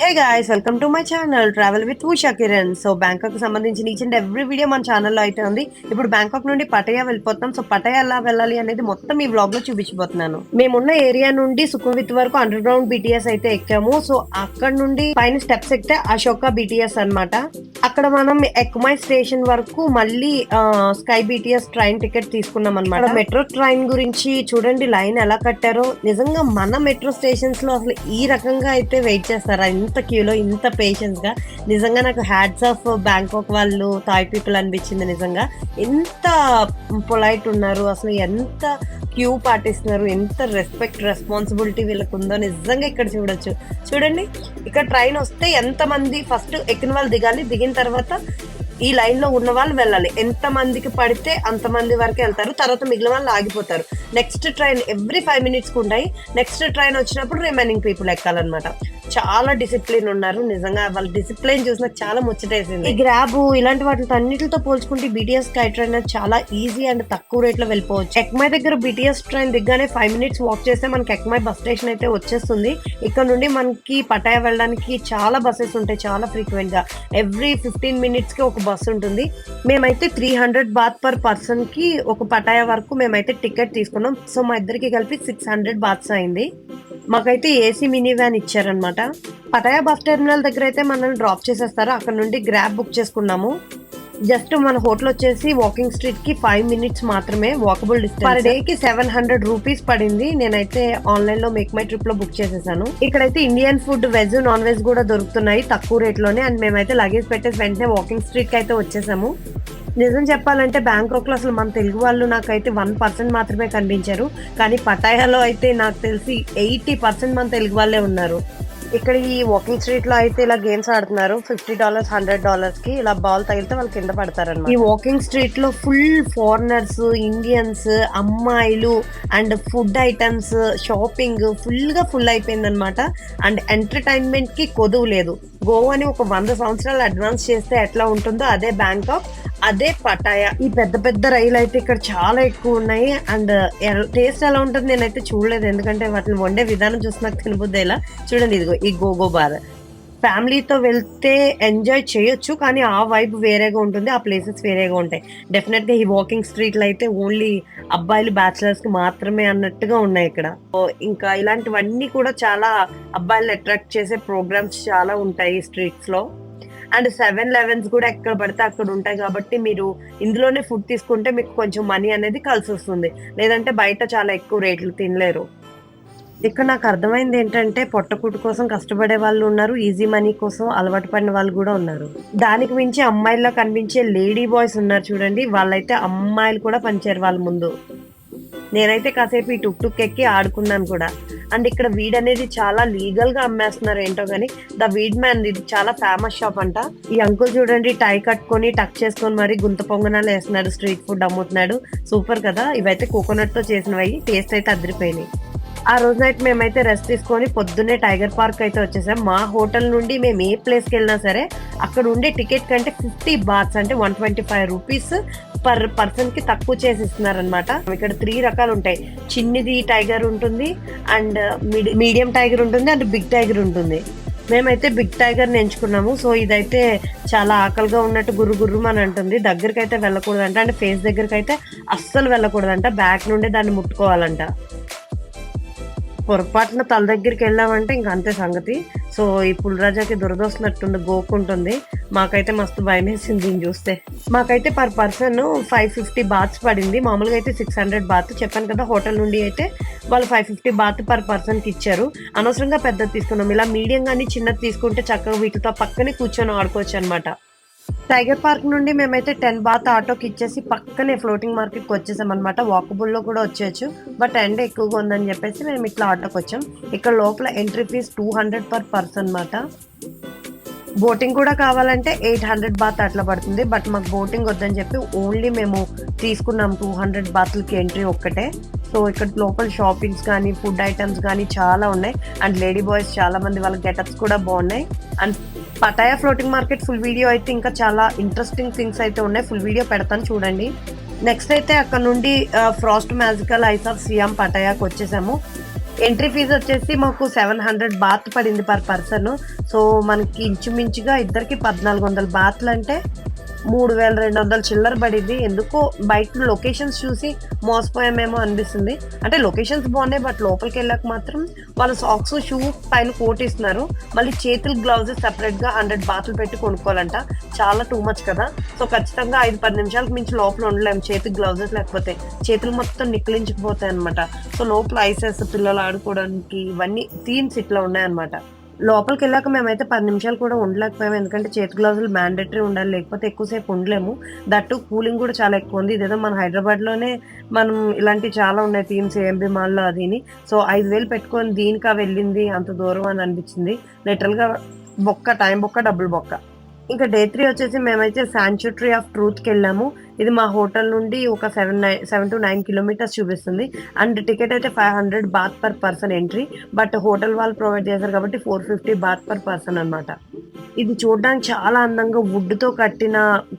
Hey guys welcome to my channel travel with Usha Kiran so Bangkok సంబంధించిన each and every video మన ఛానల్లో అయితే ఉంది. ఇప్పుడు బ్యాంకాక్ నుండి పటయా వెళ్ళిపోతాం సో పటయా ఎలా వెళ్ళాలి అనేది మొత్తం ఈ వ్లాగ్లో చూపించబోతున్నాను. మేమున్న ఏరియా నుండి సుఖవిత్ వరకు అండర్ గ్రౌండ్ బీటీఎస్ అయితే ఎక్కాము. సో అక్కడ నుండి పైన స్టెప్స్ ఎక్కితే అశోక బీటీఎస్ అనమాట అక్కడ మనం ఎక్మై స్టేషన్ వరకు మళ్ళీ స్కై బీటీఎస్ ట్రైన్ టికెట్ తీసుకున్నాం అనమాట మెట్రో ట్రైన్ గురించి చూడండి లైన్ ఎలా కట్టారో. నిజంగా మన మెట్రో స్టేషన్స్లో అసలు ఈ రకంగా అయితే వెయిట్ చేస్తారా? ఇంత క్యూలో ఇంత పేషెన్స్గా. నిజంగా నాకు హ్యాడ్స్ ఆఫ్ బ్యాంకాక్ వాళ్ళు థాయ్ పీపుల్ అనిపించింది నిజంగా. ఎంత పొలైట్ ఉన్నారు అసలు ఎంత క్యూ పాటిస్తున్నారు. ఎంత రెస్పెక్ట్ రెస్పాన్సిబిలిటీ వీళ్ళకు ఉందో నిజంగా ఇక్కడ చూడొచ్చు. చూడండి ఇక్కడ ట్రైన్ వస్తే ఎంతమంది ఫస్ట్ ఎక్కిన వాళ్ళు దిగాలి దిగిన తర్వాత ఈ లైన్లో ఉన్న వాళ్ళు వెళ్ళాలి. ఎంత మందికి పడితే అంత మంది వరకు వెళ్తారు తర్వాత మిగిలిన వాళ్ళు ఆగిపోతారు. నెక్స్ట్ ట్రైన్ ఎవ్రీ ఫైవ్ మినిట్స్కి ఉంటాయి. నెక్స్ట్ ట్రైన్ వచ్చినప్పుడు రిమైనింగ్ పీపుల్ ఎక్కాలన్నమాట. చాలా డిసిప్లిన్ ఉన్నారు. నిజంగా వాళ్ళ డిసిప్లిన్ చూసిన చాలా ముచ్చటేసింది. ఈ గ్రాబ్ ఇలాంటి వాటితో అన్నిటితో పోల్చుకుంటే బీటీఎస్ స్కై ట్రైన్ అనేది చాలా ఈజీ అండ్ తక్కువ రేట్లో వెళ్ళిపోవచ్చు. ఎక్మై దగ్గర బీటీఎస్ ట్రైన్ దిగ్గానే ఫైవ్ మినిట్స్ వాక్ చేస్తే మనకి ఎక్మై బస్ స్టేషన్ అయితే వచ్చేస్తుంది. ఇక్కడ నుండి మనకి పటాయా వెళ్ళడానికి చాలా బస్సెస్ ఉంటాయి చాలా ఫ్రీక్వెంట్గా. ఎవ్రీ ఫిఫ్టీన్ మినిట్స్కి ఒక బస్ ఉంటుంది. మేమైతే త్రీ హండ్రెడ్ బాత్ పర్ పర్సన్కి ఒక పటాయా వరకు మేమైతే టికెట్ తీసుకున్నాం. సో మా ఇద్దరికి కలిపి సిక్స్ హండ్రెడ్ బాత్స్ అయింది. మాకైతే ఏసీ మినీ వ్యాన్ ఇచ్చారనమాట పటాయా బస్ టెర్మినల్ దగ్గర అయితే మనల్ని డ్రాప్ చేసేస్తారు. అక్కడ నుండి గ్రాబ్ బుక్ చేసుకున్నాము. జస్ట్ మన హోటల్ వచ్చేసి వాకింగ్ స్ట్రీట్కి ఫైవ్ మినిట్స్ మాత్రమే వాకబుల్ డిస్టెన్స్ పర్ డే కి సెవెన్ హండ్రెడ్ రూపీస్ పడింది. నేనైతే ఆన్లైన్లో మేక్ మై ట్రిప్లో బుక్ చేసేసాను. ఇక్కడైతే Indian food veg non veg కూడా దొరుకుతున్నాయి తక్కువ రేట్లోనే. అండ్ మేమైతే లగేజ్ పెట్టేసి వెంటనే వాకింగ్ స్ట్రీట్కి అయితే వచ్చేసాము. నిజం చెప్పాలంటే బ్యాంకాక్లో అసలు మన తెలుగు వాళ్ళు నాకైతే వన్ పర్సెంట్ మాత్రమే కనిపించారు. కానీ పటాయాలో అయితే నాకు తెలిసి ఎయిటీ పర్సెంట్ మన తెలుగు వాళ్ళే ఉన్నారు. ఇక్కడ ఈ వాకింగ్ స్ట్రీట్లో అయితే ఇలా గేమ్స్ ఆడుతున్నారు. ఫిఫ్టీ డాలర్స్ హండ్రెడ్ డాలర్స్కి ఇలా బాల్ తగిలితే వాళ్ళు కింద పడతారన్నమాట. ఈ వాకింగ్ స్ట్రీట్లో ఫుల్ ఫారినర్స్ ఇండియన్స్ అమ్మాయిలు అండ్ ఫుడ్ ఐటమ్స్ షాపింగ్ ఫుల్గా ఫుల్ అయిపోయింది అనమాట అండ్ ఎంటర్టైన్మెంట్కి కొదువు లేదు. గోవాని ఒక వంద సంవత్సరాలు అడ్వాన్స్ చేస్తే ఎట్లా ఉంటుందో అదే బ్యాంకాక్. అదే పటాయా. ఈ పెద్ద పెద్ద రైలు అయితే ఇక్కడ చాలా ఎక్కువ ఉన్నాయి. అండ్ టేస్ట్ ఎలా ఉంటుంది నేనైతే చూడలేదు. ఎందుకంటే వాటిని వండే విధానం చూసి నాకు తినబుద్ది ఇలా చూడండి ఇదిగో ఈ గోగో బార్. ఫ్యామిలీతో వెళ్తే ఎంజాయ్ చేయొచ్చు కానీ ఆ వైబ్ వేరేగా ఉంటుంది ఆ ప్లేసెస్ వేరేగా ఉంటాయి. డెఫినెట్గా ఈ వాకింగ్ స్ట్రీట్లు అయితే ఓన్లీ అబ్బాయిలు బ్యాచిలర్స్కి మాత్రమే అన్నట్టుగా ఉన్నాయి ఇక్కడ. ఇంకా ఇలాంటివన్నీ కూడా చాలా అబ్బాయిలు అట్రాక్ట్ చేసే ప్రోగ్రామ్స్ చాలా ఉంటాయి స్ట్రీట్స్లో. అండ్ సెవెన్ లెవెన్స్ కూడా ఎక్కడ పడితే అక్కడ ఉంటాయి కాబట్టి మీరు ఇందులోనే ఫుడ్ తీసుకుంటే మీకు కొంచెం మనీ అనేది కలిసి వస్తుంది. లేదంటే బయట చాలా ఎక్కువ రేట్లు తినలేరు. ఇక్కడ నాకు అర్థమైంది ఏంటంటే పొట్టకూటు కోసం కష్టపడే వాళ్ళు ఉన్నారు ఈజీ మనీ కోసం అలవాటు పడిన వాళ్ళు కూడా ఉన్నారు. దానికి మించి అమ్మాయిల్లో కనిపించే లేడీ బాయ్స్ ఉన్నారు చూడండి వాళ్ళైతే అమ్మాయిలు కూడా పనిచేయరు వాళ్ళ ముందు. నేనైతే కాసేపు ఈ టుక్ టుక్ ఎక్కి ఆడుకున్నాను కూడా. అండ్ ఇక్కడ వీడ్ అనేది చాలా లీగల్గా అమ్మేస్తున్నారు ఏంటో కానీ ద వీడ్ మ్యాన్ ఇది చాలా ఫేమస్ షాప్ అంట. ఈ అంకుల్ చూడండి టై కట్టుకొని టక్ చేసుకొని మరి గుంత పొంగనాలు వేస్తున్నాడు స్ట్రీట్ ఫుడ్ అమ్ముతున్నాడు. సూపర్ కదా? ఇవైతే కోకోనట్తో చేసినవి టేస్ట్ అయితే అదిరిపోయినాయి. ఆ రోజు నైట్ మేమైతే రెస్ట్ తీసుకొని పొద్దున్నే టైగర్ పార్క్ అయితే వచ్చేసాం. మా హోటల్ నుండి మేము ఏ ప్లేస్కి వెళ్ళినా సరే అక్కడ ఉండే టికెట్ కంటే ఫిఫ్టీ బాత్స్ అంటే one twenty five rupees per పర్సన్కి తక్కువ చేసి ఇస్తున్నారు అనమాట ఇక్కడ త్రీ రకాలు ఉంటాయి. చిన్నది టైగర్ ఉంటుంది అండ్ మీడియం టైగర్ ఉంటుంది అండ్ బిగ్ టైగర్ ఉంటుంది. మేమైతే బిగ్ టైగర్ని ఎంచుకున్నాము. సో ఇదైతే చాలా ఆకలిగా ఉన్నట్టు గుర్రు గుర్రు అని అంటుంది. దగ్గరికి అయితే వెళ్ళకూడదంట అంటే ఫేస్ దగ్గరికి అయితే అస్సలు వెళ్ళకూడదంట. బ్యాక్ నుండి దాన్ని ముట్టుకోవాలంట. పొరపాటున తల దగ్గరికి వెళ్ళామంటే ఇంక అంతే సంగతి. సో ఈ పులిరాజాకి దురదొస్తున్నట్టుంది గోకుంటుంది. మాకైతే మస్తు భయం వేసింది దీన్ని చూస్తే. మాకైతే per person five fifty bahts పడింది. మామూలుగా అయితే సిక్స్ హండ్రెడ్ బాత్. చెప్పాను కదా హోటల్ నుండి అయితే వాళ్ళు ఫైవ్ ఫిఫ్టీ బాత్ పర్ పర్సన్కి ఇచ్చారు. అనవసరంగా పెద్దది తీసుకున్నాం. ఇలా మీడియం కానీ చిన్నది తీసుకుంటే చక్కగా వీటితో పక్కనే కూర్చొని ఆడుకోవచ్చు అనమాట టైగర్ పార్క్ నుండి మేమైతే టెన్ బాత్ ఆటోకి ఇచ్చేసి పక్కనే ఫ్లోటింగ్ మార్కెట్కి వచ్చేసాం అనమాట వాకబుల్లో కూడా వచ్చేయచ్చు. బట్ ఎండ ఎక్కువగా ఉందని చెప్పేసి మేము ఇట్లా ఆటోకి వచ్చాం. ఇక్కడ లోపల entry fees two hundred per person అనమాట బోటింగ్ కూడా కావాలంటే ఎయిట్ హండ్రెడ్ బాత్ అట్లా పడుతుంది. బట్ మాకు బోటింగ్ వద్దని చెప్పి ఓన్లీ మేము తీసుకున్నాం టూ హండ్రెడ్ బాత్లకి ఎంట్రీ ఒక్కటే. సో ఇక్కడ లోపల షాపింగ్స్ కానీ ఫుడ్ ఐటమ్స్ కానీ చాలా ఉన్నాయి. అండ్ లేడీ బాయ్స్ చాలా మంది వాళ్ళ గెటప్స్ కూడా బాగున్నాయి. And Pattaya floating market full video అయితే ఇంకా చాలా ఇంట్రెస్టింగ్ థింగ్స్ అయితే ఉన్నాయి. ఫుల్ వీడియో పెడతాను చూడండి. నెక్స్ట్ అయితే అక్కడ నుండి frost magical ice of Siam పటాయాకి వచ్చేసాము. ఎంట్రీ ఫీజు వచ్చేసి మాకు సెవెన్ హండ్రెడ్ బాత్ పడింది పర్ పర్సన్ సో మనకి ఇంచుమించుగా ఇద్దరికి పద్నాలుగు వందల బాత్లు అంటే మూడు వేల రెండు వందల చిల్లర పడింది. ఎందుకో బయట లొకేషన్స్ చూసి మోసపోయామేమో అనిపిస్తుంది. అంటే లొకేషన్స్ బాగున్నాయి బట్ లోపలికి వెళ్ళాక మాత్రం వాళ్ళ సాక్స్ షూ పైన కోట్ ఇస్తున్నారు మళ్ళీ చేతులు గ్లౌజెస్ సెపరేట్గా హండ్రెడ్ బాతులు పెట్టి కొనుక్కోవాలంట. చాలా టూ మచ్ కదా. సో ఖచ్చితంగా ఐదు పది నిమిషాలకు మించి లోపల ఉండలేము. చేతికి గ్లౌజెస్ లేకపోతే చేతులు మొత్తం నిక్కలించిపోతాయి అనమాట సో లోపల ఐసెస్ పిల్లలు ఆడుకోవడానికి ఇవన్నీ థీమ్స్ ఇట్లా ఉన్నాయన్నమాట. లోపలికి వెళ్ళాక మేమైతే పది నిమిషాలు కూడా ఉండలేకపోయాము ఎందుకంటే చేతి గ్లౌజులు మ్యాండేటరీ ఉండాలి లేకపోతే ఎక్కువసేపు ఉండలేము. దట్టు కూలింగ్ కూడా చాలా ఎక్కువ ఉంది. ఇదేదో మన హైదరాబాద్లోనే మనం ఇలాంటివి చాలా ఉన్నాయి థీమ్స్ ఏఎంబి మాల్లో అదిని సో ఐదు వేలు పెట్టుకొని దీనికా వెళ్ళింది అంత దూరం అని అనిపించింది. లిటరల్గా బొక్క టైం బొక్క డబ్బులు బొక్క. ఇంకా డే త్రీ వచ్చేసి మేమైతే శాంచుటరీ ఆఫ్ ట్రూత్కి వెళ్ళాము ఇది మా హోటల్ నుండి ఒక seven nine seven to nine kilometres చూపిస్తుంది. అండ్ టికెట్ అయితే five hundred baht per person entry. But hotel వాళ్ళు ప్రొవైడ్ చేశారు కాబట్టి four fifty baht per person అనమాట ఇది చూడడానికి చాలా అందంగా వుడ్తో కట్టిన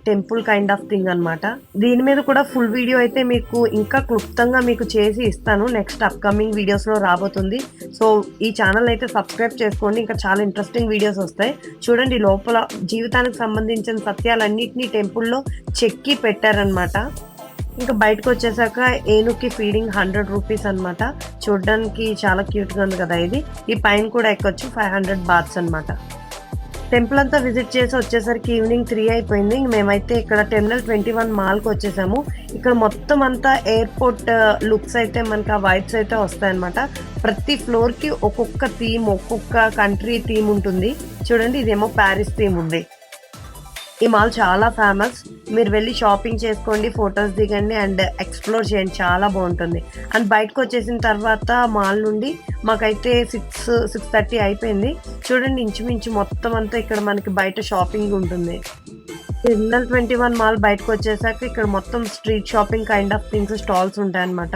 టెంపుల్ కైండ్ ఆఫ్ థింగ్ అనమాట దీని మీద కూడా ఫుల్ వీడియో అయితే మీకు ఇంకా క్లుప్తంగా మీకు చేసి ఇస్తాను. నెక్స్ట్ అప్కమింగ్ వీడియోస్లో రాబోతుంది. సో ఈ ఛానల్ అయితే సబ్స్క్రైబ్ చేసుకోండి. ఇంకా చాలా ఇంట్రెస్టింగ్ వీడియోస్ వస్తాయి. చూడండి లోపల జీవితానికి సంబంధించిన సత్యాలన్నింటినీ టెంపుల్లో చెక్కి పెట్టారనమాట ఇంకా బయటకు వచ్చేసాక ఏనుకి ఫీడింగ్ హండ్రెడ్ రూపీస్ అన్నమాట. చూడడానికి చాలా క్యూట్గా ఉంది కదా ఇది. ఈ పైన కూడా ఎక్కొచ్చు ఫైవ్ హండ్రెడ్ బాత్స్ అన్నమాట. టెంపుల్ అంతా విజిట్ చేసి వచ్చేసరికి ఈవినింగ్ త్రీ అయిపోయింది. మేమైతే ఇక్కడ టెర్మినల్ ట్వంటీ వన్ మాల్కి వచ్చేసాము. ఇక్కడ మొత్తం అంతా ఎయిర్పోర్ట్ లుక్స్ అయితే మనకి ఆ వైబ్స్ అయితే వస్తాయన్నమాట. ప్రతి ఫ్లోర్కి ఒక్కొక్క థీమ్ ఒక్కొక్క కంట్రీ థీమ్ ఉంటుంది. చూడండి ఇదేమో ప్యారిస్ థీమ్ ఉంది. ఈ మాల్ చాలా ఫేమస్. మీరు వెళ్ళి షాపింగ్ చేసుకోండి ఫొటోస్ దిగండి అండ్ ఎక్స్ప్లోర్ చేయండి. చాలా బాగుంటుంది. అండ్ బయటకు వచ్చేసిన తర్వాత మాల్ నుండి మాకైతే సిక్స్ సిక్స్ థర్టీ అయిపోయింది. చూడండి ఇంచుమించు మొత్తం అంతా ఇక్కడ మనకి బయట షాపింగ్ ఉంటుంది. టెర్మినల్ ట్వంటీ వన్ మాల్ బయటకు వచ్చేసాక ఇక్కడ మొత్తం street shopping kind of things stalls ఉంటాయన్నమాట.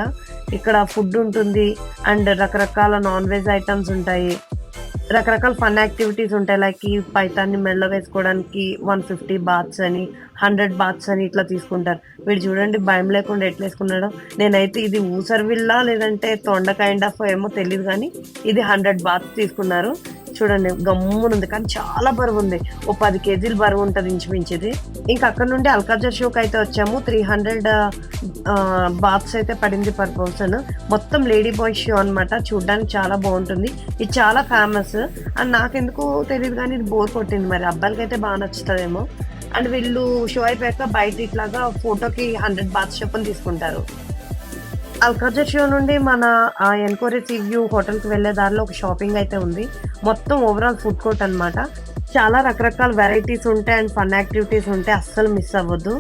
ఇక్కడ ఫుడ్ ఉంటుంది అండ్ రకరకాల నాన్ వెజ్ ఐటమ్స్ ఉంటాయి. రకరకాల ఫన్ యాక్టివిటీస్ ఉంటాయి. లైక్ ఈ పైతాన్ని మెడలో వేసుకోవడానికి వన్ ఫిఫ్టీ బాత్స్ అని హండ్రెడ్ బాత్స్ అని ఇట్లా తీసుకుంటారు. వీడు చూడండి భయం లేకుండా ఎట్లేసుకున్నాడు నేనైతే ఇది ఊసర్ విల్లా లేదంటే తొండ కైండ్ ఆఫ్ ఏమో తెలియదు కానీ ఇది హండ్రెడ్ బాత్స్ తీసుకున్నారు. చూడండి గమ్మునుంది కానీ చాలా బరువు ఉంది ఓ పది కేజీలు బరువు ఉంటుంది ఇంచుమించేది ఇంకా అక్కడ నుండి అల్కాజర్ షోకి అయితే వచ్చాము. త్రీ హండ్రెడ్ బాత్స్ అయితే పడింది పర్ పర్సన్. మొత్తం లేడీ బాయ్ షో అనమాట చూడడానికి చాలా బాగుంటుంది. ఇది చాలా ఫేమస్. అండ్ నాకెందుకు తెలియదు కానీ ఇది బోర్ కొట్టింది మరి. అబ్బాయిలకి అయితే బాగా నచ్చుతుందేమో. అండ్ వీళ్ళు షో అయిపోయాక బయట ఇట్లాగా ఫోటోకి హండ్రెడ్ బాత్ చొప్పున తీసుకుంటారు. అల్కాజర్ షో నుండి మన ఎన్కోరీ సీ వ్యూ హోటల్కి వెళ్ళే దారిలో ఒక షాపింగ్ అయితే ఉంది. మొత్తం ఓవరాల్ ఫుడ్ కోర్ట్ అనమాట చాలా రకరకాల వెరైటీస్ ఉంటాయి అండ్ ఫన్ యాక్టివిటీస్ ఉంటాయి. అస్సలు మిస్ అవ్వద్దు.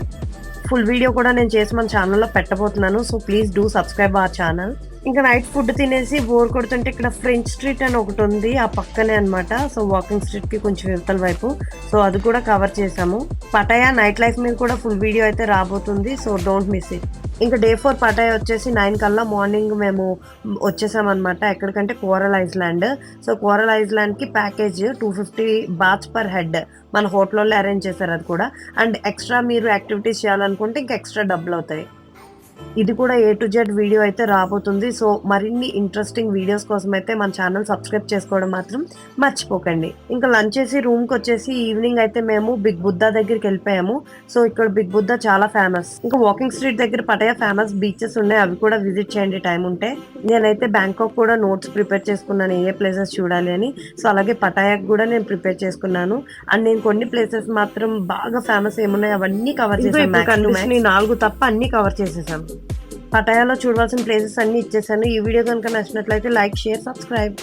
ఫుల్ వీడియో కూడా నేను చేసి మన ఛానల్లో పెట్టబోతున్నాను. So please do subscribe our channel ఇంకా నైట్ ఫుడ్ తినేసి బోర్ కొడుతుంటే ఇక్కడ ఫ్రెంచ్ స్ట్రీట్ అని ఒకటి ఉంది. ఆ పక్కనే అనమాట సో వాకింగ్ స్ట్రీట్కి కొంచెం ఇవతల వైపు. సో అది కూడా కవర్ చేసాము పటాయా నైట్ లైఫ్ మీద కూడా ఫుల్ వీడియో అయితే రాబోతుంది. సో డోంట్ మిస్ ఇట్ ఇంకా డే ఫోర్ పటాయ్ వచ్చేసి నైన్ కల్లా మార్నింగ్ మేము వచ్చేసామన్నమాట ఎక్కడికంటే coral island. So coral ఐస్లాండ్కి package two fifty bahts per head మన హోటల్లో అరేంజ్ చేశారు అది కూడా. అండ్ ఎక్స్ట్రా మీరు యాక్టివిటీస్ చేయాలనుకుంటే ఇంకా ఎక్స్ట్రా డబ్బులు అవుతాయి ఇది కూడా ఏ టు జెడ్ వీడియో అయితే రాబోతుంది. సో మరిన్ని ఇంట్రెస్టింగ్ వీడియోస్ కోసం అయితే మన ఛానల్ సబ్స్క్రైబ్ చేసుకోవడం మాత్రం మర్చిపోకండి. ఇంకా లంచ్ చేసి రూమ్కి వచ్చేసి ఈవినింగ్ అయితే మేము బిగ్ బుద్ధా దగ్గరికి వెళ్ళిపోయాము. సో ఇక్కడ బిగ్ బుద్ధా చాలా ఫేమస్ ఇంకా వాకింగ్ స్ట్రీట్ దగ్గర పటయ ఫేమస్ బీచెస్ ఉన్నాయి. అవి కూడా విజిట్ చేయండి టైం ఉంటే. నేనైతే బ్యాంకాక్ కూడా నోట్స్ ప్రిపేర్ చేసుకున్నాను ఏ ప్లేసెస్ చూడాలి అని. సో అలాగే పటాయాకి కూడా నేను ప్రిపేర్ చేసుకున్నాను. అండ్ నేను కొన్ని ప్లేసెస్ మాత్రం బాగా ఫేమస్ ఏమున్నాయి అవన్నీ కవర్ చేసాను నాలుగు తప్ప అన్ని కవర్ చేసేసాం. పటాయాలో చూడవలసిన ప్లేసెస్ అన్ని ఇచ్చేసాను. ఈ వీడియో కనుక నచ్చినట్లయితే లైక్ షేర్ సబ్స్క్రైబ్